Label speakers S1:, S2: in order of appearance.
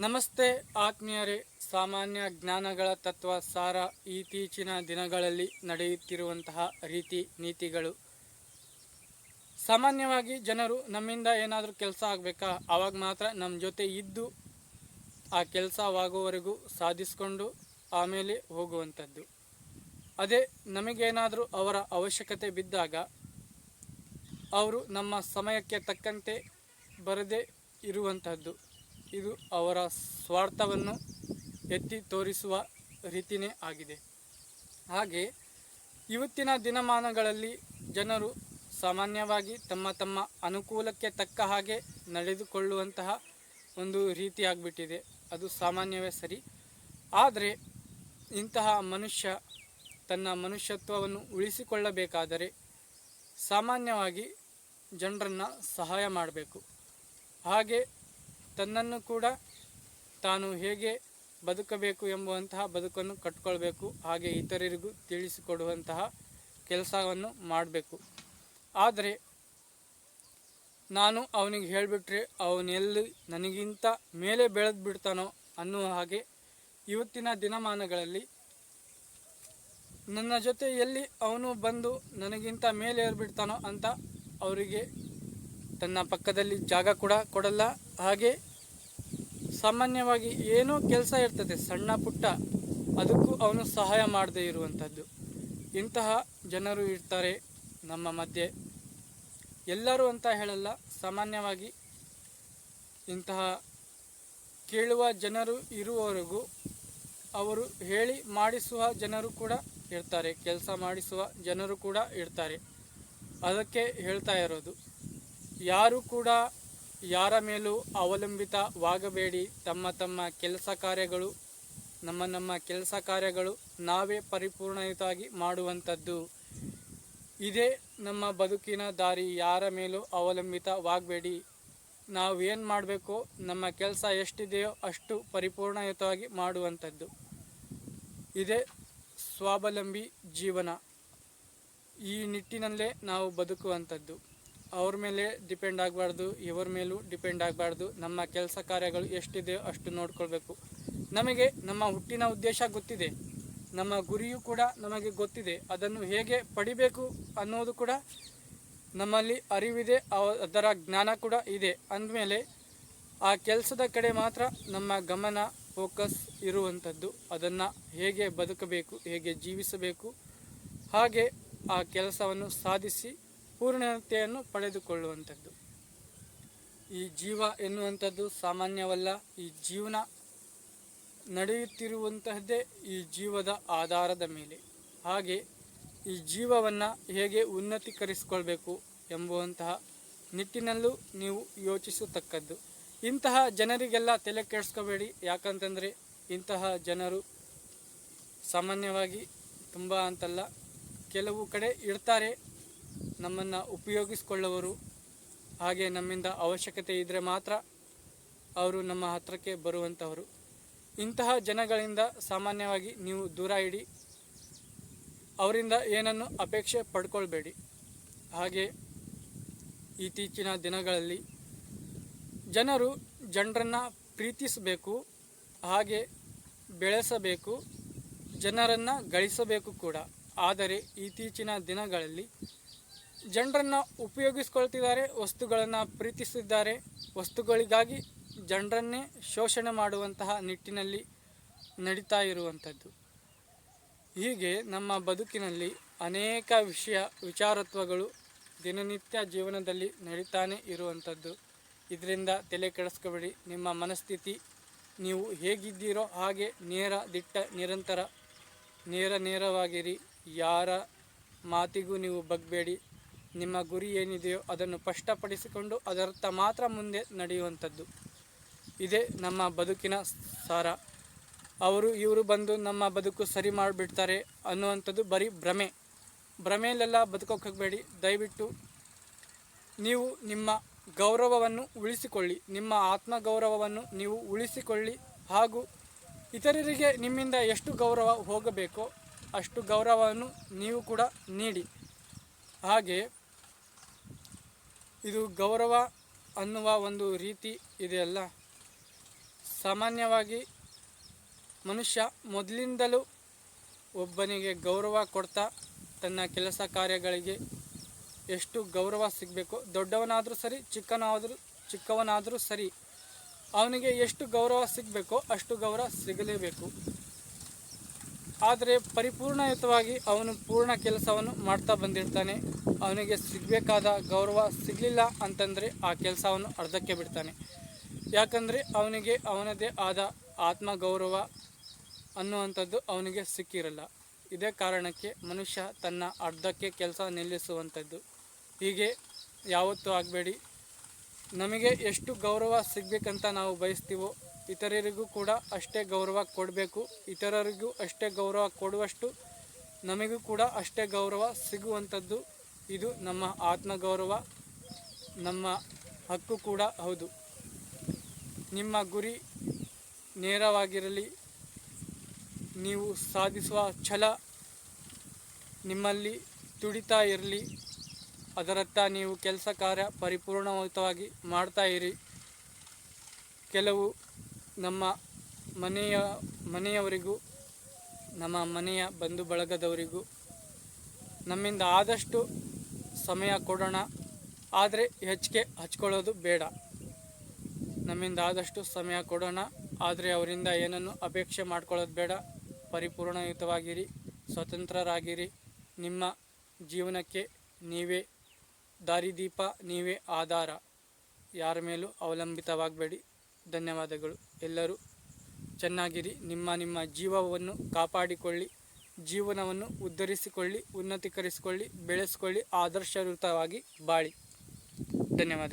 S1: ನಮಸ್ತೆ ಆತ್ಮೀಯರೇ, ಸಾಮಾನ್ಯ ಜ್ಞಾನಗಳ ತತ್ವ ಸಾರ ಇತ್ತೀಚಿನ ದಿನಗಳಲ್ಲಿ ನಡೆಯುತ್ತಿರುವಂತಹ ರೀತಿ ನೀತಿಗಳು. ಸಾಮಾನ್ಯವಾಗಿ ಜನರು ನಮ್ಮಿಂದ ಏನಾದರೂ ಕೆಲಸ ಆಗಬೇಕಾ? ಆವಾಗ ಮಾತ್ರ ನಮ್ಮ ಜೊತೆ ಇದ್ದು ಆ ಕೆಲಸವಾಗುವವರೆಗೂ ಸಾಧಿಸಿಕೊಂಡು ಆಮೇಲೆ ಹೋಗುವಂಥದ್ದು. ಅದೇ ನಮಗೇನಾದರೂ ಅವರ ಅವಶ್ಯಕತೆ ಬಿದ್ದಾಗ ಅವರು ನಮ್ಮ ಸಮಯಕ್ಕೆ ತಕ್ಕಂತೆ ಬರದೇ ಇರುವಂತಹದ್ದು ಇದು ಅವರ ಸ್ವಾರ್ಥವನ್ನು ಎತ್ತಿ ತೋರಿಸುವ ರೀತಿಯೇ ಆಗಿದೆ. ಹಾಗೆ ಇವತ್ತಿನ ದಿನಮಾನಗಳಲ್ಲಿ ಜನರು ಸಾಮಾನ್ಯವಾಗಿ ತಮ್ಮ ತಮ್ಮ ಅನುಕೂಲಕ್ಕೆ ತಕ್ಕ ಹಾಗೆ ನಡೆದುಕೊಳ್ಳುವಂತಹ ಒಂದು ರೀತಿ ಆಗಿಬಿಟ್ಟಿದೆ. ಅದು ಸಾಮಾನ್ಯವೇ ಸರಿ. ಆದರೆ ಇಂತಹ ಮನುಷ್ಯ ತನ್ನ ಮನುಷ್ಯತ್ವವನ್ನು ಉಳಿಸಿಕೊಳ್ಳಬೇಕಾದರೆ ಸಾಮಾನ್ಯವಾಗಿ ಜನರನ್ನು ಸಹಾಯ ಮಾಡಬೇಕು. ಹಾಗೆ ತನ್ನನ್ನು ಕೂಡ ತಾನು ಹೇಗೆ ಬದುಕಬೇಕು ಎಂಬುವಂತಹ ಬದುಕನ್ನು ಕಟ್ಕೊಳ್ಬೇಕು, ಹಾಗೆ ಇತರರಿಗೂ ತಿಳಿಸಿಕೊಡುವಂತಹ ಕೆಲಸವನ್ನು ಮಾಡಬೇಕು. ಆದರೆ ನಾನು ಅವನಿಗೆ ಹೇಳಿಬಿಟ್ರೆ ಅವನೆಲ್ಲಿ ನನಗಿಂತ ಮೇಲೆ ಬೆಳೆದು ಬಿಡ್ತಾನೋ ಅನ್ನುವ ಹಾಗೆ ಇವತ್ತಿನ ದಿನಮಾನಗಳಲ್ಲಿ ನನ್ನ ಜೊತೆ ಎಲ್ಲಿ ಅವನು ಬಂದು ನನಗಿಂತ ಮೇಲೆ ಏರ್ಬಿಡ್ತಾನೋ ಅಂತ ಅವರಿಗೆ ತನ್ನ ಪಕ್ಕದಲ್ಲಿ ಜಾಗ ಕೂಡ ಕೊಡಲ್ಲ. ಹಾಗೆ ಸಾಮಾನ್ಯವಾಗಿ ಏನೋ ಕೆಲಸ ಇರ್ತದೆ, ಸಣ್ಣ ಪುಟ್ಟ, ಅದಕ್ಕೂ ಅವನು ಸಹಾಯ ಮಾಡದೇ ಇರುವಂಥದ್ದು ಇಂತಹ ಜನರು ಇರ್ತಾರೆ ನಮ್ಮ ಮಧ್ಯೆ. ಎಲ್ಲರೂ ಅಂತ ಹೇಳಲ್ಲ, ಸಾಮಾನ್ಯವಾಗಿ ಇಂತಹ ಕೇಳುವ ಜನರು ಇರುವವರೆಗೂ ಅವರು ಹೇಳಿ ಮಾಡಿಸುವ ಜನರು ಕೂಡ ಇರ್ತಾರೆ, ಕೆಲಸ ಮಾಡಿಸುವ ಜನರು ಕೂಡ ಇರ್ತಾರೆ. ಅದಕ್ಕೆ ಹೇಳ್ತಾ ಇರೋದು, ಯಾರು ಕೂಡ ಯಾರ ಮೇಲೂ ಅವಲಂಬಿತವಾಗಬೇಡಿ. ತಮ್ಮ ತಮ್ಮ ಕೆಲಸ ಕಾರ್ಯಗಳು, ನಮ್ಮ ನಮ್ಮ ಕೆಲಸ ಕಾರ್ಯಗಳು ನಾವೇ ಪರಿಪೂರ್ಣಯುತವಾಗಿ ಮಾಡುವಂಥದ್ದು. ಇದೇ ನಮ್ಮ ಬದುಕಿನ ದಾರಿ. ಯಾರ ಮೇಲೂ ಅವಲಂಬಿತವಾಗಬೇಡಿ. ನಾವು ಏನು ಮಾಡಬೇಕೋ, ನಮ್ಮ ಕೆಲಸ ಎಷ್ಟಿದೆಯೋ ಅಷ್ಟು ಪರಿಪೂರ್ಣಯುತವಾಗಿ ಮಾಡುವಂಥದ್ದು. ಇದೇ ಸ್ವಾವಲಂಬಿ ಜೀವನ. ಈ ನಿಟ್ಟಿನಲ್ಲೇ ನಾವು ಬದುಕುವಂಥದ್ದು. ಅವ್ರ ಮೇಲೆ ಡಿಪೆಂಡ್ ಆಗಬಾರ್ದು, ಇವ್ರ ಮೇಲೂ ಡಿಪೆಂಡ್ ಆಗಬಾರ್ದು. ನಮ್ಮ ಕೆಲಸ ಕಾರ್ಯಗಳು ಎಷ್ಟಿದೆ ಅಷ್ಟು ನೋಡ್ಕೊಳ್ಬೇಕು. ನಮಗೆ ನಮ್ಮ ಹುಟ್ಟಿನ ಉದ್ದೇಶ ಗೊತ್ತಿದೆ. ನಮ್ಮ ಗುರಿಯೂ ಕೂಡ ನಮಗೆ ಗೊತ್ತಿದೆ. ಅದನ್ನು ಹೇಗೆ ಪಡಿಬೇಕು ಅನ್ನೋದು ಕೂಡ ನಮ್ಮಲ್ಲಿ ಅರಿವಿದೆ ಅದರ ಜ್ಞಾನ ಕೂಡ ಇದೆ. ಅಂದಮೇಲೆ ಆ ಕೆಲಸದ ಕಡೆ ಮಾತ್ರ ನಮ್ಮ ಗಮನ ಫೋಕಸ್ ಇರುವಂಥದ್ದು. ಅದನ್ನು ಹೇಗೆ ಬದುಕಬೇಕು, ಹೇಗೆ ಜೀವಿಸಬೇಕು, ಹಾಗೆ ಆ ಕೆಲಸವನ್ನು ಸಾಧಿಸಿ ಪೂರ್ಣತೆಯನ್ನು ಪಡೆದುಕೊಳ್ಳುವಂಥದ್ದು. ಈ ಜೀವ ಎನ್ನುವಂಥದ್ದು ಸಾಮಾನ್ಯವಲ್ಲ. ಈ ಜೀವನ ನಡೆಯುತ್ತಿರುವಂತಹದ್ದೇ ಈ ಜೀವದ ಆಧಾರದ ಮೇಲೆ. ಹಾಗೆ ಈ ಜೀವವನ್ನು ಹೇಗೆ ಉನ್ನತೀಕರಿಸಿಕೊಳ್ಬೇಕು ಎಂಬುವಂತಹ ನಿಟ್ಟಿನಲ್ಲೂ ನೀವು ಯೋಚಿಸತಕ್ಕದ್ದು. ಇಂತಹ ಜನರಿಗೆಲ್ಲ ತಲೆ ಕೆಡಿಸ್ಕೋಬೇಡಿ. ಯಾಕಂತಂದರೆ ಇಂತಹ ಜನರು ಸಾಮಾನ್ಯವಾಗಿ ತುಂಬ ಅಂತಲ್ಲ. ಕೆಲವು ಕಡೆ ಇರ್ತಾರೆ. ನಮ್ಮನ್ನು ಉಪಯೋಗಿಸಿಕೊಳ್ಳುವರು. ಹಾಗೆ ನಮ್ಮಿಂದ ಅವಶ್ಯಕತೆ ಇದ್ದರೆ ಮಾತ್ರ ಅವರು ನಮ್ಮ ಹತ್ರಕ್ಕೆ ಬರುವಂಥವರು ಇಂತಹ ಜನಗಳಿಂದ ಸಾಮಾನ್ಯವಾಗಿ ನೀವು ದೂರ ಇಡಿ. ಅವರಿಂದ ಏನನ್ನು ಅಪೇಕ್ಷೆ ಪಡ್ಕೊಳ್ಬೇಡಿ. ಹಾಗೆ ಇತ್ತೀಚಿನ ದಿನಗಳಲ್ಲಿ ಜನರು ಜನರನ್ನು ಪ್ರೀತಿಸಬೇಕು, ಹಾಗೆ ಬೆಳೆಸಬೇಕು, ಜನರನ್ನು ಗಳಿಸಬೇಕು ಕೂಡ. ಆದರೆ ಇತ್ತೀಚಿನ ದಿನಗಳಲ್ಲಿ ಜನರನ್ನು ಉಪಯೋಗಿಸ್ಕೊಳ್ತಿದ್ದಾರೆ, ವಸ್ತುಗಳನ್ನು ಪ್ರೀತಿಸಿದ್ದಾರೆ. ವಸ್ತುಗಳಿಗಾಗಿ ಜನರನ್ನೇ ಶೋಷಣೆ ಮಾಡುವಂತಹ ನಿಟ್ಟಿನಲ್ಲಿ ನಡೀತಾ ಇರುವಂಥದ್ದು. ಹೀಗೆ ನಮ್ಮ ಬದುಕಿನಲ್ಲಿ ಅನೇಕ ವಿಷಯ, ವಿಚಾರತ್ವಗಳು ದಿನನಿತ್ಯ ಜೀವನದಲ್ಲಿ ನಡೀತಾನೆ ಇರುವಂಥದ್ದು. ಇದರಿಂದ ತಲೆ ಕೆಡಿಸ್ಕೋಬೇಡಿ. ನಿಮ್ಮ ಮನಸ್ಥಿತಿ, ನೀವು ಹೇಗಿದ್ದೀರೋ ಹಾಗೆ ನೇರ ದಿಟ್ಟ ನಿರಂತರ, ನೇರ ನೇರವಾಗಿರಿ. ಯಾರ ಮಾತಿಗೂ ನೀವು ಬಗ್ಬೇಡಿ. ನಿಮ್ಮ ಗುರಿ ಏನಿದೆಯೋ ಅದನ್ನು ಸ್ಪಷ್ಟಪಡಿಸಿಕೊಂಡು ಅದರತ್ತ ಮಾತ್ರ ಮುಂದೆ ನಡೆಯುವಂಥದ್ದು. ಇದೇ ನಮ್ಮ ಬದುಕಿನ ಸಾರ. ಅವರು ಇವರು ಬಂದು ನಮ್ಮ ಬದುಕು ಸರಿ ಮಾಡಿಬಿಡ್ತಾರೆ ಅನ್ನುವಂಥದ್ದು ಬರೀ ಭ್ರಮೆ. ಭ್ರಮೆಯಲ್ಲೆಲ್ಲ ಬದುಕೋಕೆ ಹೋಗಬೇಡಿ ದಯವಿಟ್ಟು ನೀವು ನಿಮ್ಮ ಗೌರವವನ್ನು ಉಳಿಸಿಕೊಳ್ಳಿ. ನಿಮ್ಮ ಆತ್ಮಗೌರವವನ್ನು ನೀವು ಉಳಿಸಿಕೊಳ್ಳಿ. ಹಾಗೂ ಇತರರಿಗೆ ನಿಮ್ಮಿಂದ ಎಷ್ಟು ಗೌರವ ಹೋಗಬೇಕೋ ಅಷ್ಟು ಗೌರವವನ್ನು ನೀವು ಕೂಡ ನೀಡಿ. ಹಾಗೆ ಇದು ಗೌರವ ಅನ್ನುವ ಒಂದು ರೀತಿ ಇದೆಯಲ್ಲ. ಸಾಮಾನ್ಯವಾಗಿ ಮನುಷ್ಯ ಮೊದಲಿಂದಲೂ ಒಬ್ಬನಿಗೆ ಗೌರವ ಕೊಡ್ತಾ ತನ್ನ ಕೆಲಸ ಕಾರ್ಯಗಳಿಗೆ ಎಷ್ಟು ಗೌರವ ಸಿಗಬೇಕು, ದೊಡ್ಡವನಾದರೂ ಸರಿ, ಚಿಕ್ಕನಾದರೂ, ಚಿಕ್ಕವನಾದರೂ ಸರಿ, ಅವನಿಗೆ ಎಷ್ಟು ಗೌರವ ಸಿಗಬೇಕೋ ಅಷ್ಟು ಗೌರವ ಸಿಗಲೇಬೇಕು. ಆದರೆ ಪರಿಪೂರ್ಣಯುತವಾಗಿ ಅವನು ಪೂರ್ಣ ಕೆಲಸವನ್ನು ಮಾಡ್ತಾ ಬಂದಿರ್ತಾನೆ. ಅವನಿಗೆ ಸಿಗಬೇಕಾದ ಗೌರವ ಸಿಗಲಿಲ್ಲ ಅಂತಂದರೆ ಆ ಕೆಲಸವನ್ನು ಅರ್ಧಕ್ಕೆ ಬಿಡ್ತಾನೆ. ಯಾಕಂದರೆ ಅವನಿಗೆ ಅವನದೇ ಆದ ಆತ್ಮಗೌರವ ಅನ್ನುವಂಥದ್ದು ಅವನಿಗೆ ಸಿಕ್ಕಿರಲ್ಲ. ಇದೇ ಕಾರಣಕ್ಕೆ ಮನುಷ್ಯ ತನ್ನ ಅರ್ಧಕ್ಕೆ ಕೆಲಸ ನಿಲ್ಲಿಸುವಂಥದ್ದು. ಹೀಗೆ ಯಾವತ್ತೂ ಆಗಬೇಡಿ. ನಮಗೆ ಎಷ್ಟು ಗೌರವ ಸಿಗಬೇಕಂತ ನಾವು ಬಯಸ್ತೀವೋ ಇತರರಿಗೂ ಕೂಡ ಅಷ್ಟೇ ಗೌರವ ಕೊಡಬೇಕು. ಇತರರಿಗೂ ಅಷ್ಟೇ ಗೌರವ ಕೊಡುವಷ್ಟು ನಮಗೂ ಕೂಡ ಅಷ್ಟೇ ಗೌರವ ಸಿಗುವಂಥದ್ದು. ಇದು ನಮ್ಮ ಆತ್ಮಗೌರವ, ನಮ್ಮ ಹಕ್ಕು ಕೂಡ ಹೌದು. ನಿಮ್ಮ ಗುರಿ ನೇರವಾಗಿರಲಿ. ನೀವು ಸಾಧಿಸುವ ಛಲ ನಿಮ್ಮಲ್ಲಿ ತುಡಿತಾ ಇರಲಿ. ಅದರತ್ತ ನೀವು ಕೆಲಸ ಕಾರ್ಯ ಪರಿಪೂರ್ಣಯುತವಾಗಿ ಮಾಡ್ತಾ ಇರಿ. ಕೆಲವು ನಮ್ಮ ಮನೆಯ, ಮನೆಯವರಿಗೂ, ನಮ್ಮ ಮನೆಯ ಬಂಧು ಬಳಗದವರಿಗೂ ನಮ್ಮಿಂದ ಆದಷ್ಟು ಸಮಯ ಕೊಡೋಣ. ಆದರೆ ಹೆಚ್ಚಿಗೆ ಹಚ್ಕೊಳ್ಳೋದು ಬೇಡ. ನಮ್ಮಿಂದ ಆದಷ್ಟು ಸಮಯ ಕೊಡೋಣ. ಆದರೆ ಅವರಿಂದ ಏನನ್ನು ಅಪೇಕ್ಷೆ ಮಾಡ್ಕೊಳ್ಳೋದು ಬೇಡ. ಪರಿಪೂರ್ಣಯುತವಾಗಿರಿ. ಸ್ವತಂತ್ರರಾಗಿರಿ. ನಿಮ್ಮ ಜೀವನಕ್ಕೆ ನೀವೇ ದಾರಿದೀಪ, ನೀವೇ ಆಧಾರ. ಯಾರ ಮೇಲೂ ಅವಲಂಬಿತವಾಗಬೇಡಿ. ಧನ್ಯವಾದಗಳು. ಎಲ್ಲರೂ ಚೆನ್ನಾಗಿರಿ. ನಿಮ್ಮ ನಿಮ್ಮ ಜೀವವನ್ನು ಕಾಪಾಡಿಕೊಳ್ಳಿ. ಜೀವನವನ್ನು ಉದ್ಧರಿಸಿಕೊಳ್ಳಿ ಉನ್ನತೀಕರಿಸಿಕೊಳ್ಳಿ ಬೆಳೆಸಿಕೊಳ್ಳಿ ಆದರ್ಶಯುತವಾಗಿ ಬಾಳಿ. ಧನ್ಯವಾದಗಳು.